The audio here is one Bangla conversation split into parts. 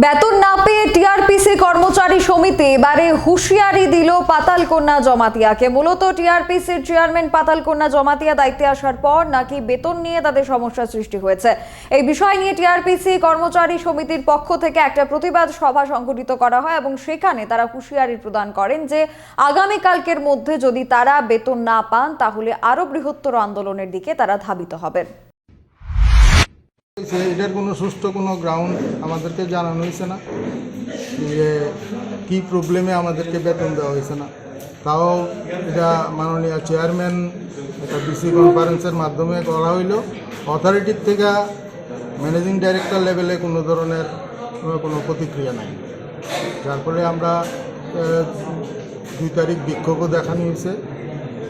বেতন না পেয়ে টিআরপিসি কর্মচারী সমিতি এবারে হুঁশিয়ারি দিল পাতালকন্যা জমাতিয়াকে। মূলত টিআরপিসির চেয়ারম্যান পাতালকন্যা জমাতিয়া দায়িত্বে আসার পর নাকি বেতন নিয়ে তাদের সমস্যা সৃষ্টি হয়েছে। এই বিষয় নিয়ে টিআরপিসি কর্মচারী সমিতির পক্ষ থেকে একটা প্রতিবাদ সভা সংগঠিত করা হয় এবং সেখানে তারা হুঁশিয়ারি প্রদান করেন যে আগামীকালকের মধ্যে যদি তারা বেতন না পান, তাহলে আরও বৃহত্তর আন্দোলনের দিকে তারা ধাবিত হবেন। বলছে এটার কোনো সুষ্ঠু কোনো গ্রাউন্ড আমাদেরকে জানানো হয়েছে না, যে কী প্রবলেমে আমাদেরকে বেতন দেওয়া হয়েছে না। তাও এটা মাননীয় চেয়ারম্যান একটা ডিসি কনফারেন্সের মাধ্যমে করা হইল। অথরিটির থেকে ম্যানেজিং ডাইরেক্টর লেভেলে কোনো ধরনের, কোনো প্রতিক্রিয়া নাই। যার ফলে আমরা দুই তারিখ বিক্ষোভও দেখানো হয়েছে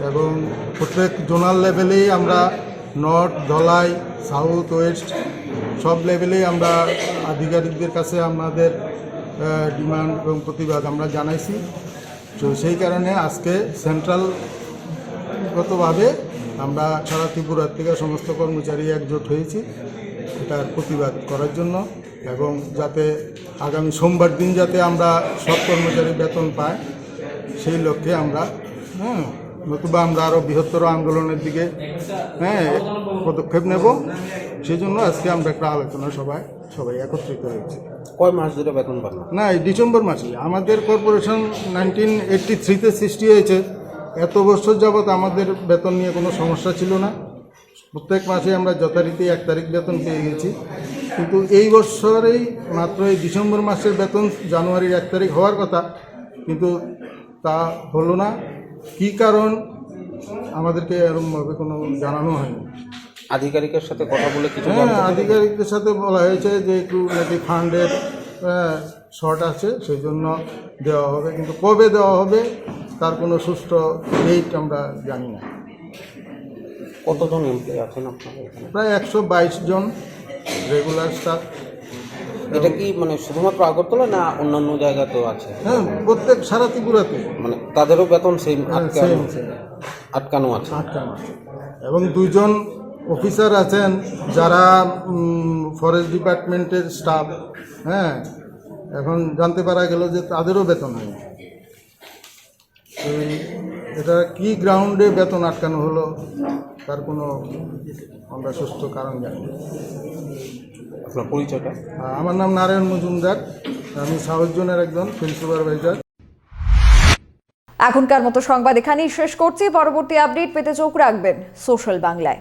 এবং প্রত্যেক জোনাল লেভেলেই আমরা নর্থ ধলাই সাউথ ওয়েস্ট সব লেভেলেই আমরা আধিকারিকদের কাছে আমাদের ডিমান্ড এবং প্রতিবাদ আমরা জানাইছি। তো সেই কারণে আজকে সেন্ট্রালগতভাবে আমরা সারা ত্রিপুরার থেকে সমস্ত কর্মচারী একজোট হয়েছি এটার প্রতিবাদ করার জন্য এবং যাতে আগামী সোমবার দিন যাতে আমরা সব কর্মচারী বেতন পাই সেই লক্ষ্যে আমরা হ্যাঁ নতুবা আমরা আরও বৃহত্তর আন্দোলনের দিকে হ্যাঁ পদক্ষেপ নেব। সেই জন্য আজকে আমরা একটা আলোচনা সবাই সবাই একত্রিত হয়েছি। কয় মাস ধরে বেতন পান না? এই ডিসেম্বর মাসে। আমাদের কর্পোরেশন নাইনটিন এইটটি থ্রিতে সৃষ্টি হয়েছে। এত বছর যাবৎ আমাদের বেতন নিয়ে কোনো সমস্যা ছিল না। প্রত্যেক মাসে আমরা যথারীতি এক তারিখ বেতন পেয়ে গেছি। কিন্তু এই বছরেই মাত্র এই ডিসেম্বর মাসের বেতন জানুয়ারির এক তারিখ হওয়ার কথা। কিন্তু তা হলো না। কী কারণ আমাদেরকে এরকমভাবে কোনো জানানো হয়নি। আধিকারিকের সাথে কথা বলে কিছু হ্যাঁ আধিকারিকদের সাথে বলা হয়েছে যে একটু নাকি ফান্ডের শর্ট আছে সেই জন্য দেওয়া হবে। কিন্তু কবে দেওয়া হবে তার কোনো সুষ্ঠু ডেট আমরা জানি না। কতজন এমপ্লয় আছেন আপনার এখানে? প্রায় একশো বাইশ জন রেগুলার স্টাফ এটা কি মানে শুধুমাত্র আগরতলা না অন্যান্য জায়গাতেও আছে? হ্যাঁ প্রত্যেক সারা ত্রিপুরাতে। মানে তাদেরও বেতন সেম হ্যাঁ, আটকানো। আটকানো আছে। আটকানো আছে। এবং দুজন অফিসার আছেন যারা ফরেস্ট ডিপার্টমেন্টের স্টাফ হ্যাঁ? এখন জানতে পারা গেল যে তাদেরও বেতন হয় এটা কি গ্রাউন্ডে বেতন আটকানো হলো? তার কোনো আমরা সুস্থ কারণ জানি। আপনার পরিচয়টা? আমার নাম নারায়ণ মজুমদার। আমি সাউথ জোনের একজন ফিল্ড সুপারভাইজার এখনকার মতো সংবাদ এখানেই শেষ করছি। পরবর্তী আপডেট পেতে চোখ রাখবেন সোশ্যাল বাংলায়।